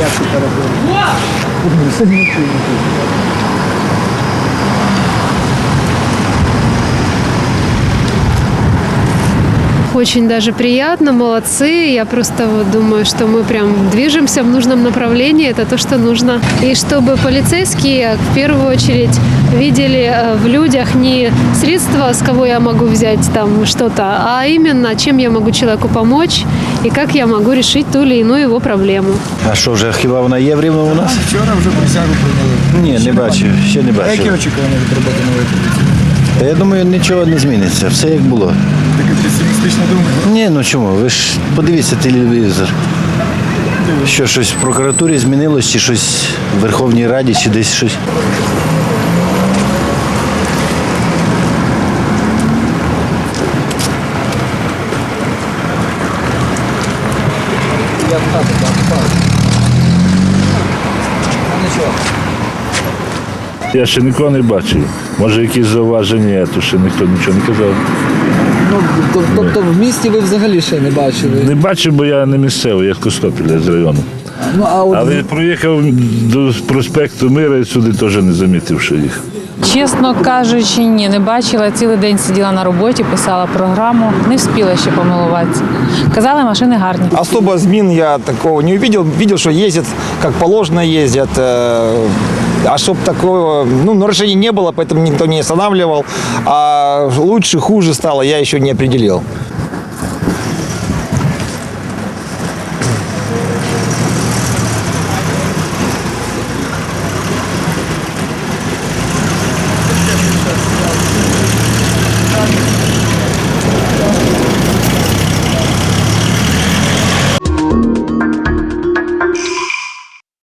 Як ти перебив? Очень даже приятно, молодцы. Я просто вот думаю, что мы прям движемся в нужном направлении. Это то, что нужно. И чтобы полицейские в первую очередь видели э, в людях не средства, с кого я могу взять там что-то, а именно чем я могу человеку помочь и как я могу решить ту или иную его проблему. А що вже хіба вона є в Рівному у нас? Вчора вже присягу прийняли. Ні, не бачив, ще не А які бачив. очікування від роботи нової поліції? Та я думаю, нічого не зміниться, все як було. Песимістична думка. Ні, ну чому? Ви ж подивіться телевізор. Що щось в прокуратурі змінилось, чи щось в Верховній Раді, чи десь щось. Я ще нікого не бачив. Може, якісь зауваження, є, то ще ніхто нічого не казав. Ну, то- тобто в місті ви взагалі ще не бачили. Не бачив, бо я не місцевий, я з Костопіля з району. Ну, а от Але проїхав до проспекту Мира і сюди теж не замітив, що їх. Чесно кажучи, ні, не бачила. Цілий день сиділа на роботі, писала програму, не встигла ще помилуватися. Казали, машини гарні. Особо змін я такого не увидел. Видел, что ездят, как положено ездят. э, А чтоб такого, ну, нарушений не было, поэтому никто не останавливал. А лучше, хуже стало, я еще не определил.